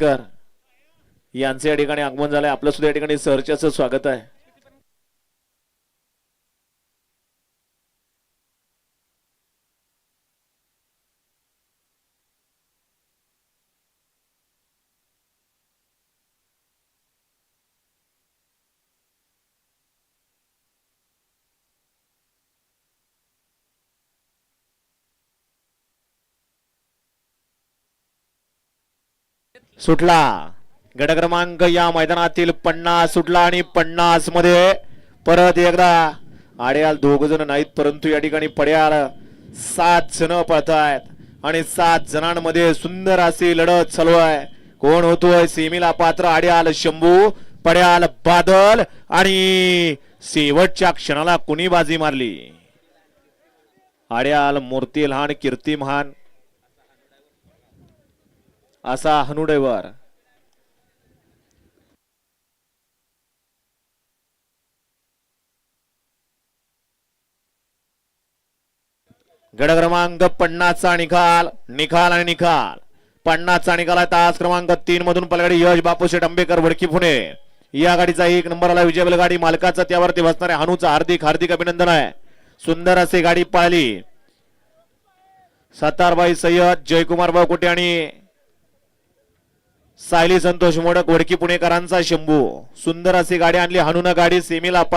कर. यांचे या ठिकाणी आगमन झालंय. आपलं सुद्धा या ठिकाणी सहर्षाचं स्वागत आहे. सुटला. गट क्रमांक या मैदानातील पन्नास सुटला आणि पन्नासमध्ये परत एकदा आड्याल दोघ जण नाहीत परंतु या ठिकाणी पड्याल सात जण पळतायत आणि सात जणांमध्ये सुंदर अशी लढत चालू आहे. कोण होतोय? सेमीला पात्र आड्याल शंभू पड्याल बादल आणि शेवटच्या क्षणाला कुणी बाजी मारली? आड्याल मूर्ती लहान कीर्ती महान असा हनुडेवर गड क्रमांक पन्नासचा निकाल निकाल आणि निकाल. पन्नासचा निकाल आहे तास क्रमांक तीन मधून पलगाडी यश बापूशेठ आंबेकर वडकी पुणे. या गाडीचा एक नंबर आला विजय गाडी मालकाचा त्यावरती बसणाऱ्या हनुचा हार्दिक हार्दिक अभिनंदन आहे. सुंदर असे गाडी पाहिली. सत्तारबाई सय्यद जयकुमार बावकुटे आणि सायली संतोष मोडक वडकी पुणेकरांचा शंभू. सुंदर अशी गाडी आणली हनुना गाडी सेमीला